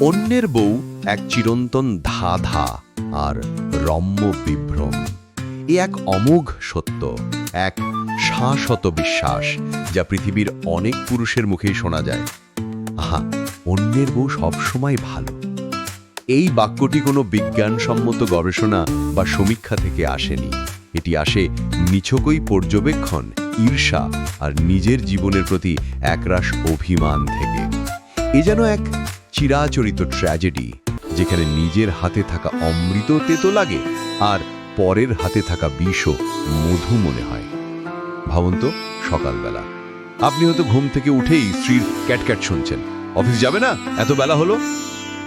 অন্যের বউ এক চিরন্তন ধাধা আর রম্য বিভ্রম। এ এক অমোঘ সত্য, এক শাশ্বত বিশ্বাস যা পৃথিবীর অনেক পুরুষের মুখেই শোনা যায়। আহা, অন্যের বউ সবসময় ভালো। এই বাক্যটি কোনো বিজ্ঞানসম্মত গবেষণা বা সমীক্ষা থেকে আসেনি। এটি আসে নিছকই পর্যবেক্ষণ, ঈর্ষা আর নিজের জীবনের প্রতি একরাশ অভিমান থেকে। এ যেন এক চিরাচরিত ট্র্যাজেডি, যেখানে নিজের হাতে থাকা অমৃত তেতো লাগে আর পরের হাতে থাকা বিষও মধু মনে হয়। ভাবুন তো, সকালবেলা। আপনি হয়তো ঘুম থেকে উঠেই স্ত্রীর ক্যাটক্যাট শুনছেন। অফিস যাবে না? এত বেলা হলো?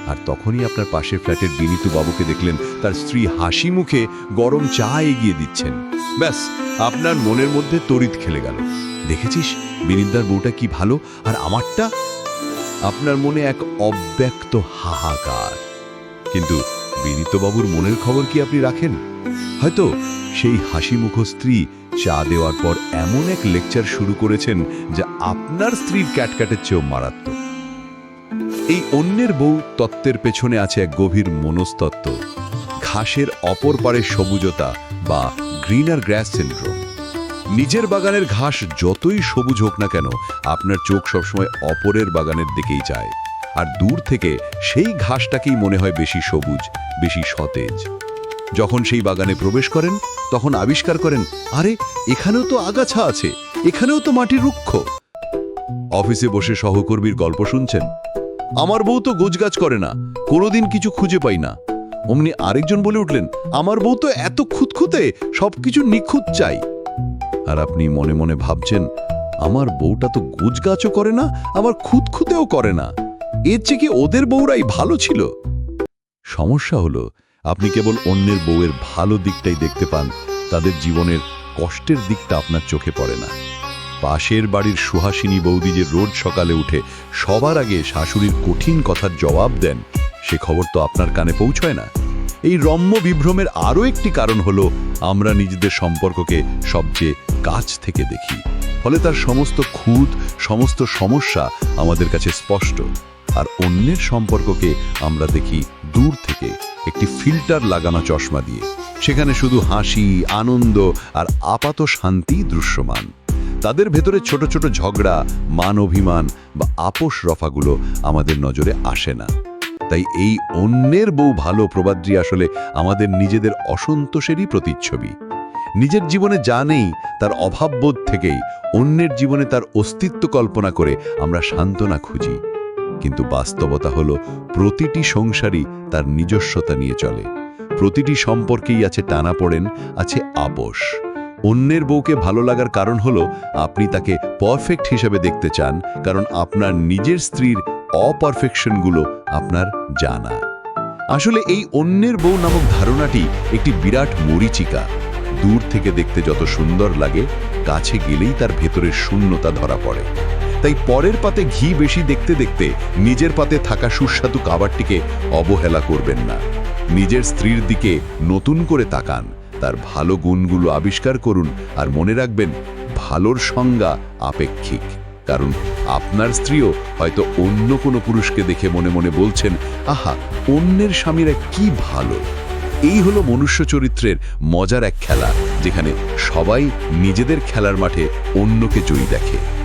আর তখনই আপনার পাশের ফ্ল্যাটের বিনীতু বাবুকে দেখলেন তার স্ত্রী হাসি মুখে গরম চা এগিয়ে দিচ্ছেন। ব্যাস, আপনার মনের মধ্যে তড়িৎ খেলে গেল। দেখেছিস বিনীতদার বউটা কি ভালো? আর আমারটা? আপনার মনে এক অব্যক্ত হাহাকার। কিন্তু বিনীতবাবুর মনের খবর কি আপনি রাখেন? হয়তো সেই হাসি মুখ স্ত্রী চা দেওয়ার পর এমন এক লেকচার শুরু করেছেন যা আপনার স্ত্রীর ক্যাটক্যাটের চেয়েও মারাত্মক। এই অন্যের বউ তত্ত্বের পেছনে আছে এক গভীর মনস্তত্ত্ব, ঘাসের অপর পারে সবুজতা বা গ্রিনার গ্র্যাস সিন্ড্রোম। নিজের বাগানের ঘাস যতই সবুজ হোক না কেন, আপনার চোখ সবসময় অপরের বাগানের দিকেই যায় আর দূর থেকে সেই ঘাসটাকেই মনে হয় বেশি সবুজ, বেশি সতেজ। যখন সেই বাগানে প্রবেশ করেন, তখন আবিষ্কার করেন, আরে, এখানেও তো আগাছা আছে, এখানেও তো মাটি রুক্ষ। অফিসে বসে সহকর্মীর গল্প শুনছেন। আমার বউ তো গোজগাছ করে না, কোনোদিন কিছু খুঁজে পাই না। অমনি আরেকজন বলে উঠলেন, আমার বউ তো এত খুঁতখুঁতে, সবকিছু নিখুঁত চাই। আর আপনি মনে মনে ভাবছেন, আমার বউটা তো গোজগাছও করে না, আবার খুঁতখুঁতেও করে না। এর চেয়ে কি ওদের বউরাই ভালো ছিল? সমস্যা হলো, আপনি কেবল অন্যের বউয়ের ভালো দিকটাই দেখতে পান, তাদের জীবনের কষ্টের দিকটা আপনার চোখে পড়ে না। পাশের বাড়ির সুহাসিনী বৌদি যে রোজ সকালে উঠে সবার আগে শাশুড়ির কঠিন কথার জবাব দেন, সে খবর তো আপনার কানে পৌঁছয় না। এই রম্য বিভ্রমের আরও একটি কারণ হলো আমরা নিজেদের সম্পর্ককে সবচেয়ে কাছ থেকে দেখি। ফলে তার সমস্ত খুঁত, সমস্ত সমস্যা আমাদের কাছে স্পষ্ট। আর অন্যের সম্পর্ককে আমরা দেখি দূর থেকে, একটি ফিল্টার লাগানো চশমা দিয়ে। সেখানে শুধু হাসি, আনন্দ আর আপাত শান্তি দৃশ্যমান। তাদের ভেতরে ছোট ছোট ঝগড়া, মান অভিমান বা আপোষ রফাগুলো আমাদের নজরে আসে না। তাই এই অন্যের বউ ভালো প্রবাদ্রী আসলে আমাদের নিজেদের অসন্তোষেরই প্রতিচ্ছবি। নিজের জীবনে যা নেই, তার অভাববোধ থেকেই অন্যের জীবনে তার অস্তিত্ব কল্পনা করে আমরা সান্ত্বনা খুঁজি। কিন্তু বাস্তবতা হলো, প্রতিটি সংসারই তার নিজস্বতা নিয়ে চলে। প্রতিটি সম্পর্কেই আছে টানাপোড়েন, আছে আপোষ। অন্যের বউকে ভালো লাগার কারণ হলো আপনি তাকে পারফেক্ট হিসেবে দেখতে চান, কারণ আপনার নিজের স্ত্রীর অপারফেকশনগুলো আপনার জানা। আসলে এই অন্যের বউ নামক ধারণাটি একটি বিরাট মরিচিকা। দূর থেকে দেখতে যত সুন্দর লাগে, কাছে গেলেই তার ভেতরের শূন্যতা ধরা পড়ে। তাই পরের পাতে ঘি বেশি দেখতে দেখতে নিজের পাতে থাকা সুস্বাদু খাবারটিকে অবহেলা করবেন না। নিজের স্ত্রীর দিকে নতুন করে তাকান। তার ভালো গুণগুলো আবিষ্কার করুন আর মনে রাখবেন, ভালোর সংজ্ঞা আপেক্ষিক। কারণ আপনার স্ত্রীও হয়তো অন্য কোনো পুরুষকে দেখে মনে মনে বলছেন, আহা, অন্যের স্বামীরা কি ভালো! এই হলো মনুষ্য চরিত্রের মজার এক খেলা, যেখানে সবাই নিজেদের খেলার মাঠে অন্যকে জয়ী দেখে।